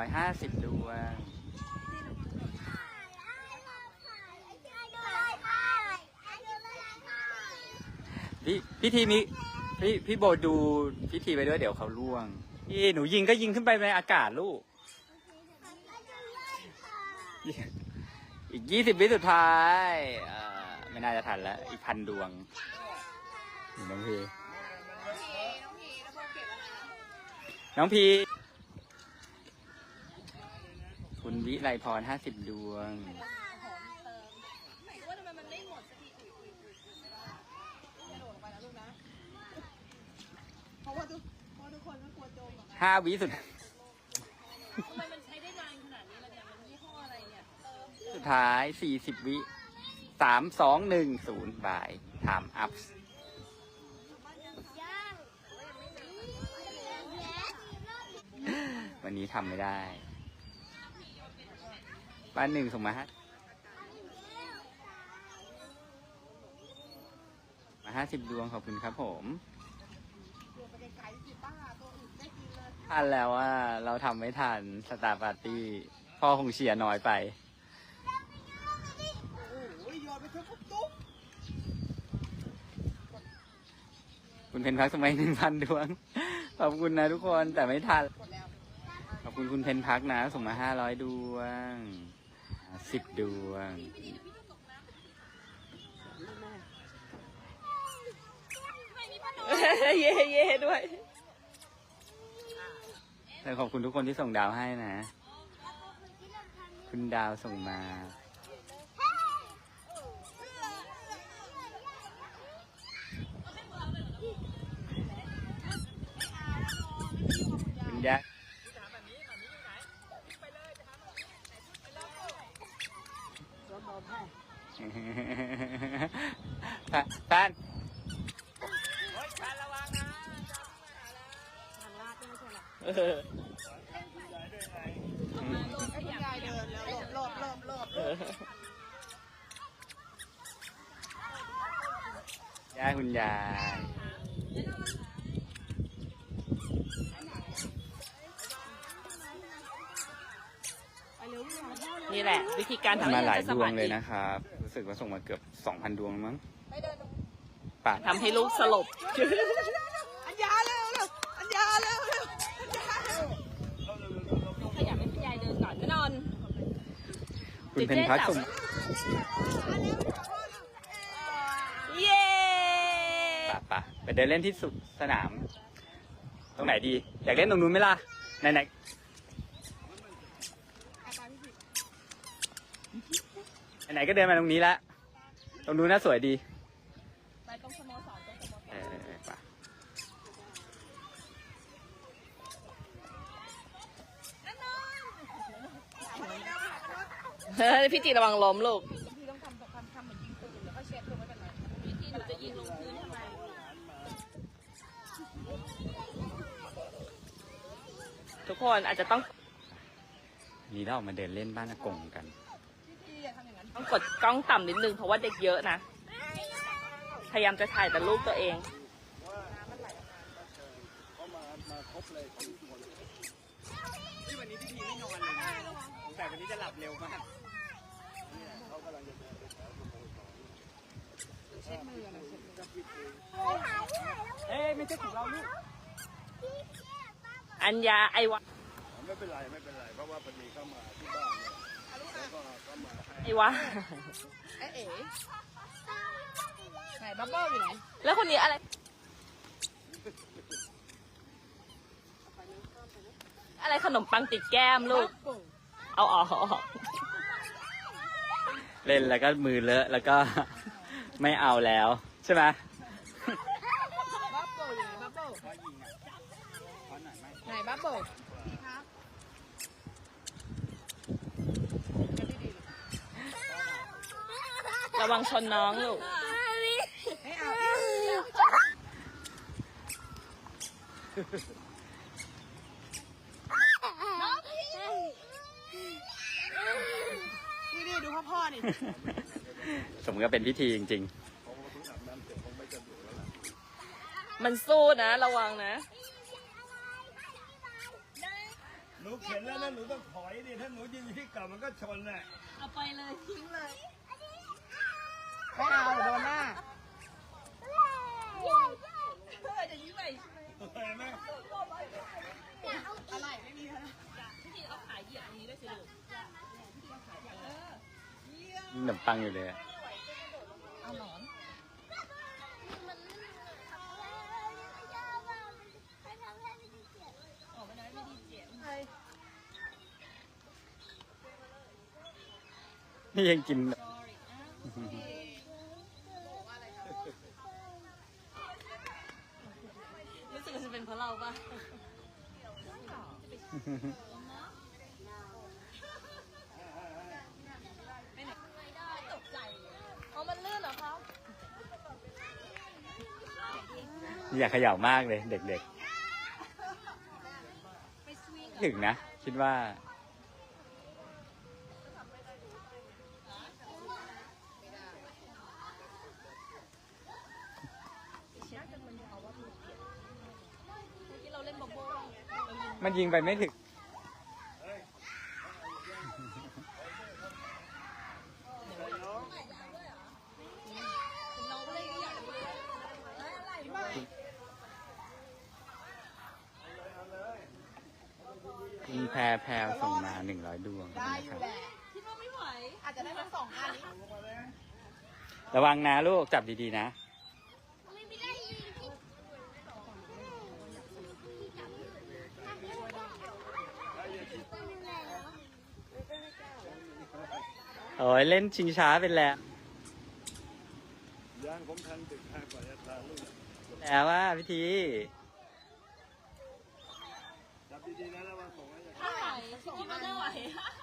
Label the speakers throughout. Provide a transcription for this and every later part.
Speaker 1: ร้อยห้าสิบดวง พี่พิธีมีพี่พี่โบดูพิธีไปด้วยเดี๋ยวเขาล่วง พี่หนูยิงก็ยิงขึ้นไปในอากาศลูก อีกยี่สิบวิสุดท้ายเอ่อไม่น่าจะทันแล้ว อีกพันดวงนี่น้องพีน้องพี คุณ วิไลพรห้าสิบดวง
Speaker 2: ว่าทำไมมันไม่หมดสักทีกระโดดลงไปแล้วลูกนะ เพราะว่าทุกเพราะทุกคนก็กลัวโจมอะ
Speaker 1: ห้าวิสุด
Speaker 2: ทำไมมันใช้ได้นานขนาดนี้ล่ะเนี่ย มันยี่ห้ออะไรเนี่ย
Speaker 1: สุดท้ายสี่สิบวิสามสองหนึ่งศูนย์บาย time up วันนี้ทำไม่ได้ บ้านหนึ่งส่งมาฮะมาห้าสิบดวงขอบคุณครับผมทันแล้วว่าเราทำไม่ทันสตาร์ปาร์ตี้ พ่อคงเชียร์น้อยไปคุณเพนพักสมัยหนึ่งพันดวง ขอบคุณนะทุกคนแต่ไม่ทัน ขอบคุณคุณเพนพักนะส่งมาห้าร้อยดวง สิบดวง
Speaker 2: เย่เย่ด้วย
Speaker 1: แต่ขอบคุณทุกคนที่ส่งดาวให้นะ คุณดาวส่งมา คุณยักษ์
Speaker 3: โดนโดนให้
Speaker 1: แฟน
Speaker 3: ทางลาดไม่ใช่หรอ
Speaker 1: เออ
Speaker 3: ให้คุณยายเดินแล้วหลบหลบหลบหลบ
Speaker 1: ย่าคุณยาย
Speaker 3: ไปเร็วพี่ยาย
Speaker 2: นี่แหละ วิธีการทำ
Speaker 1: มา
Speaker 2: ให้
Speaker 1: หลาย
Speaker 2: จะส
Speaker 1: ดว
Speaker 2: มาง
Speaker 1: เลย
Speaker 2: ธิ
Speaker 1: นะครับรู้สึกว่าส่งมาเกือบสองพันดวงมั้งปาด
Speaker 2: ทำให้ลูกสลบ
Speaker 3: อัญญาเร็วเร็วอัญญาเร็วเร็วอัญญาเร็ว
Speaker 2: ขยับให้คุณยายเดินก่อนแน่นอน
Speaker 1: คุณเพนพักส่ง
Speaker 2: เย้
Speaker 1: ปะปะไปเดินเล่นที่สุดสนาม ตรงไหนดี อยากเล่นตรงนู้นไหมล่ะไหนไหน ไหนๆก็เดินมาตรงนี้ละตรงนู้นน่าสวยดี
Speaker 2: ไปตรงสโมสรตรงสโมสร
Speaker 1: เออปะ
Speaker 2: เฮ้ยพี่จีระวังล้มลูก พี่ต้องทำทำทำเหมือนยิงปืนแล้วก็เช็ดลงไม่เป็นไรพี่จีหนูจะยิงลงพื้นทำไมทุกคนอาจจะต้อง
Speaker 1: นี่เราออกมาเดินเล่นบ้านอากงกัน
Speaker 2: ต้องกดกล้องต่ำนิดนึงเพราะว่าเด็กเยอะนะ พยายามจะถ่ายแต่ลูกตัวเอง
Speaker 1: ที่วันนี้พี่พีไม่นอนเลยนะสงสัยวันนี้จะหลับเร็วมากเอ้ยไม่ใช่ของเราลูก
Speaker 2: อัญญาไอวะ
Speaker 4: ไม่เป็นไรไม่เป็นไรเพราะว่าพอดีเข้ามาที่บ้านเนี่ย
Speaker 2: ไอวะ
Speaker 3: ไอเอ๋ไหนบับเบิ้ลอยู่ไหน
Speaker 2: แล้วคนนี้อะไร อะไรขนมปังติดแก้มลูก เอาออก
Speaker 1: เล่นแล้วก็มือเลอะแล้วก็ไม่เอาแล้ว ใช่ไหม
Speaker 3: บับเบิ้ลอยู่ไหนบับเบิ้ลไหนบับเบิ้ล
Speaker 2: ระวังชนน้องลูก
Speaker 3: ไม่เอานี่นี่ดูพ่อพ่อนี่
Speaker 1: สมกับเป็นพิธีจริง
Speaker 2: มันสู้นะ ระวังนะ
Speaker 1: ๆ
Speaker 4: นูเข็นแล้วนะหนูต้องถอยดิถ้าหนูยืนอยู่ที่เก่ามันก็ชนน่ะ
Speaker 2: เอาไปเลยทิ้งเลย
Speaker 3: ไม่เอาเดี๋ยวโดนหน้า
Speaker 2: เธอจะยิ้มไป
Speaker 4: เห็นไหม
Speaker 2: อะไรไม่มีแล้วพี่เอาขายเหยียบอันนี้ด้วยสิลูก
Speaker 1: ขนมปังอยู่เลยอะ
Speaker 2: เอาหนอนออกมาได้ไม่ดีเจ็บ
Speaker 1: นี่ยังกิน
Speaker 2: รู้สึกว่าจะเป็นเพราะเราปะไม่ตกใจอ๋อมันลื่นเหรอคะ
Speaker 1: อยากเขย่ามากเลย เด็กๆ ถึงนะ คิดว่า
Speaker 2: เมื่อกี้เราเล่นบอบโบ้
Speaker 1: มันยิงไปไม่ถึง
Speaker 2: เราก็เล่นอย่างนี้อะไรบ้าง
Speaker 1: คุณ แพรแพรส่งมาหนึ่งร้อยดวง
Speaker 3: ได้
Speaker 1: นะ
Speaker 3: อ
Speaker 1: ครั
Speaker 3: ยู่
Speaker 1: บ
Speaker 3: แหละ
Speaker 2: คิดว่าไม่ไหว
Speaker 3: อาจจะได้ทั้งสองอัน
Speaker 1: ระวังนะลูกจับดีๆนะโอ้ยเล่นชิงช้าเป็นแล้ว
Speaker 4: ยางผมทันดึกห้ากว่าจะทานลูก
Speaker 1: แล้วว่าพิธี
Speaker 4: จับดีๆนะระวังส่งไว้อย่า
Speaker 2: ไม่ไหวคิดว่าไม่ไหว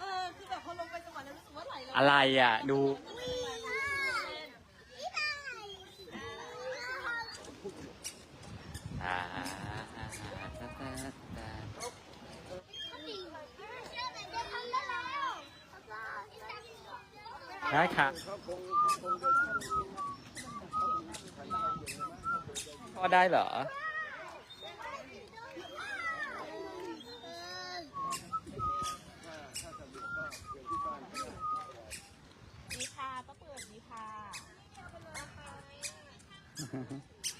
Speaker 2: เออคือแบบพอลงไปจังหวะนั้นรู้สึกว่าไหลแล้ว
Speaker 1: อะไรอะ ดูอ่าได้ค่ะ พอได้เหรอ
Speaker 2: ดีค่ะป้าเปิดดี ค่ะ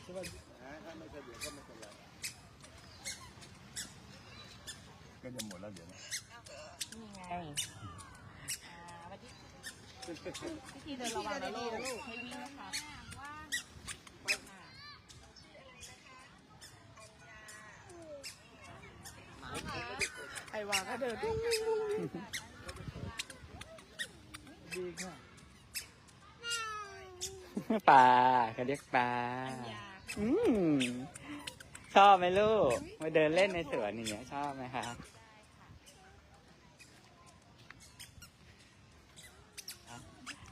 Speaker 4: ถ้าไม่สะดวกก็ไม่เป็นไรก็จะหมดแล้วเดี๋ยวนะ
Speaker 2: นี่ไงอ่าวันที่พิธีเดินระวังนะลูกไม่วิ่งนะคะ
Speaker 3: ไอ้วาก็เดิน
Speaker 1: ดีค่ะ ปลาเขาเรียกปลาอืมชอบไหมลูก มาเดินเล่นในสวนอย่างเงี้ยชอบไหมคะ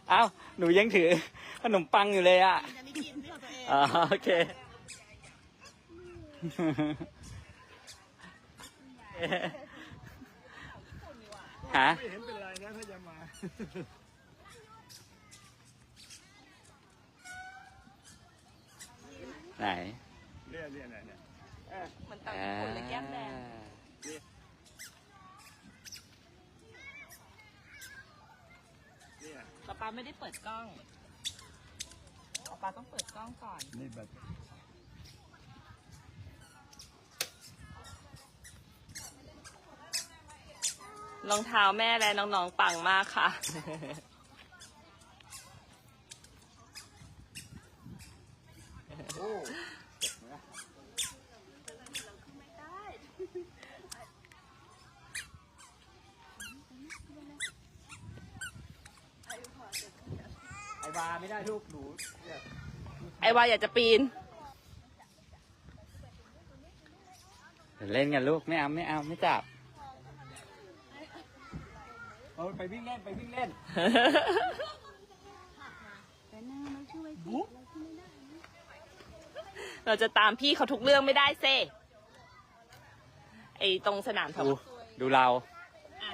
Speaker 1: เอ้าหนูยังถือขนมปังอยู่เลยอะ
Speaker 3: อันนี้กินที่ของตัวเอง
Speaker 1: อ๋อโอเคฮะ
Speaker 4: ไม่เห็นเป็นไรนะถ้าจะมา
Speaker 1: ไหน
Speaker 4: เนี่ยเนี่ยเนี่ยเนี่ย
Speaker 2: เหมือนตังญี่ปุ่นเลยแก้มแดง
Speaker 4: เนี่ย
Speaker 2: ป๊าป๊าไม่ได้เปิดกล้องป๊าป๊าต้องเปิดกล้องก่อน
Speaker 4: นี่แบบ
Speaker 2: รองเท้าแม่และน้องๆปังมากค่ะ
Speaker 1: โอ้ ไอ้บาไม่ได้ลูกหนูเนี่ย
Speaker 2: ไอวาอยากจะปีน
Speaker 1: เดี๋ยวเล่นกันลูกไม่เอาไม่เอาไม่จับ เอาไปวิ่งเล่นไปวิ่งเล่น
Speaker 2: เราจะตามพี่เขาทุกเรื่องไม่ได้เซ่ไอตรงสนามแถว
Speaker 1: ดูดูเรา
Speaker 2: อะ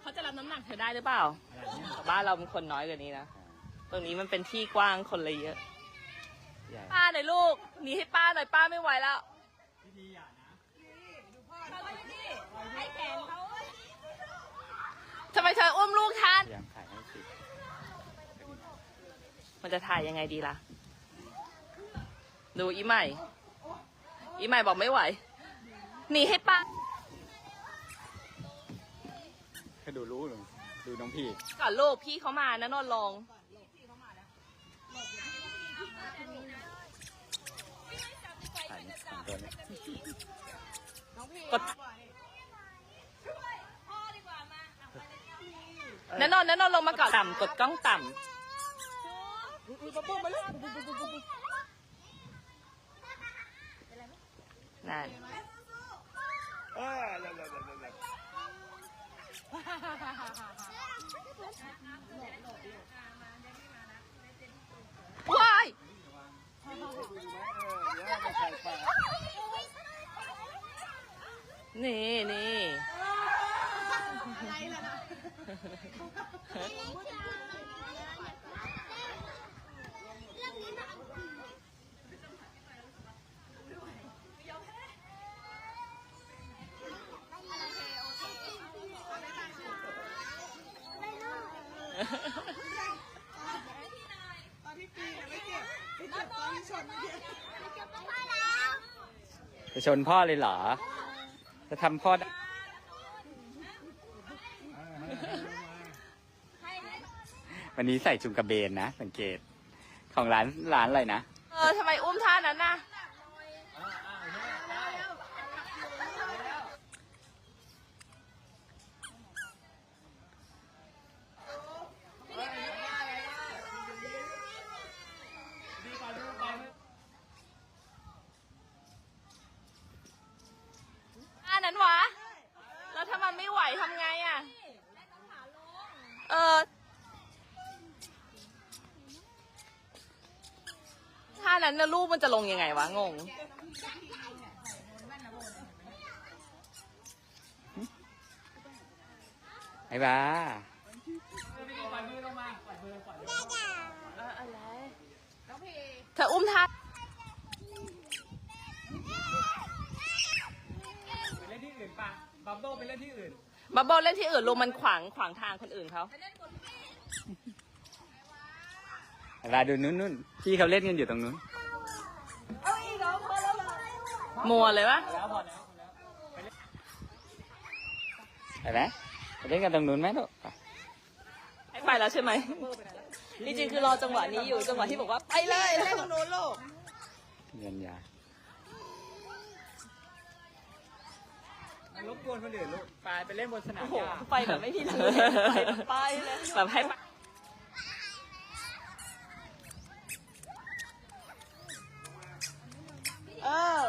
Speaker 2: เขาจะรับน้ำหนักเธอได้หรือเปล่าแต่บ้านเราเป็นคนน้อยกว่านี้นะ ตรงนี้มันเป็นที่กว้างคนเลยเยอะ
Speaker 1: ใหญ่
Speaker 2: ป้าหน่อยลูก หนีให้ป้าหน่อยป้าไม่ไหวแล้ว
Speaker 1: พี่ดีอย่านะ
Speaker 2: ไอทำไมเธออุ้มลูกท่าน
Speaker 1: พยายามถ่ายให้สิบ
Speaker 2: มันจะถ่ายยังไงดีล่ะ ดูอีใหม่ อีใหม่บอกไม่ไหว หนีให้ป้า
Speaker 1: ก็ดูรู้หนูดูน้องพี่
Speaker 2: ก่อนลูกพี่เขามานะนนท์ลง
Speaker 1: ถ่ายสอง ตัวนี้
Speaker 2: กดนันนนท์นันนนท์ลงมาก่อนต่ำกดกล้องต่ำนั่น
Speaker 4: เออ แล้วแล้วแล้วแล้ว
Speaker 2: ว้าย
Speaker 4: เออเดี๋ยวเอาไปใส่ปาก
Speaker 2: นี่นี่
Speaker 3: ตอนที่ปีนี่ยไม่เก็บไม่เก็บตอนที่ชนไม่เก็บ
Speaker 1: จะชนพ่อเลยเหรอ จะทำข้อได้วันนี้ใส่จุงกระเบนนะ สังเกต ของร้านร้านอะไรนะ
Speaker 2: เออทำไมอุ้มท่านั้นน่ะ ท่านั้นวะ แล้วถ้ามันไม่ไหวทำไงอะ เออ ท่า นั้นนะลูกมันจะลงยังไงวะงง
Speaker 1: ไอ้บ้า
Speaker 2: เธออุ้มท่า
Speaker 5: ไปเล่นที่อื่นปะบับเบิ้ลไปเล่นที่อื่น
Speaker 2: บับเบิ้ลเล่นที่อื่นลูกมันขวางขวางทางคนอื่นเขา
Speaker 1: ไอ้บ้าดูนู้นนู้นพี่เขาเล่นกันอยู่ตรงนู้น
Speaker 2: มัวเลยวะ
Speaker 1: ไปไหมไปเล่นกันตรงนู้นไหมลูกไป
Speaker 2: แล้วใช่ไหมจริงๆคือรอจังหวะนี้อยู่จังหวะที่บอกว่าไปเลย
Speaker 3: เล่นตรงนู้นลูก
Speaker 1: เงินยา
Speaker 5: รบกวนคนอื่นลูก
Speaker 1: ไปไปเล่นบนสนาม
Speaker 2: ห
Speaker 1: ญ้า
Speaker 2: ไปแบบไม่พี่เลยไปเลยแบบให้เออ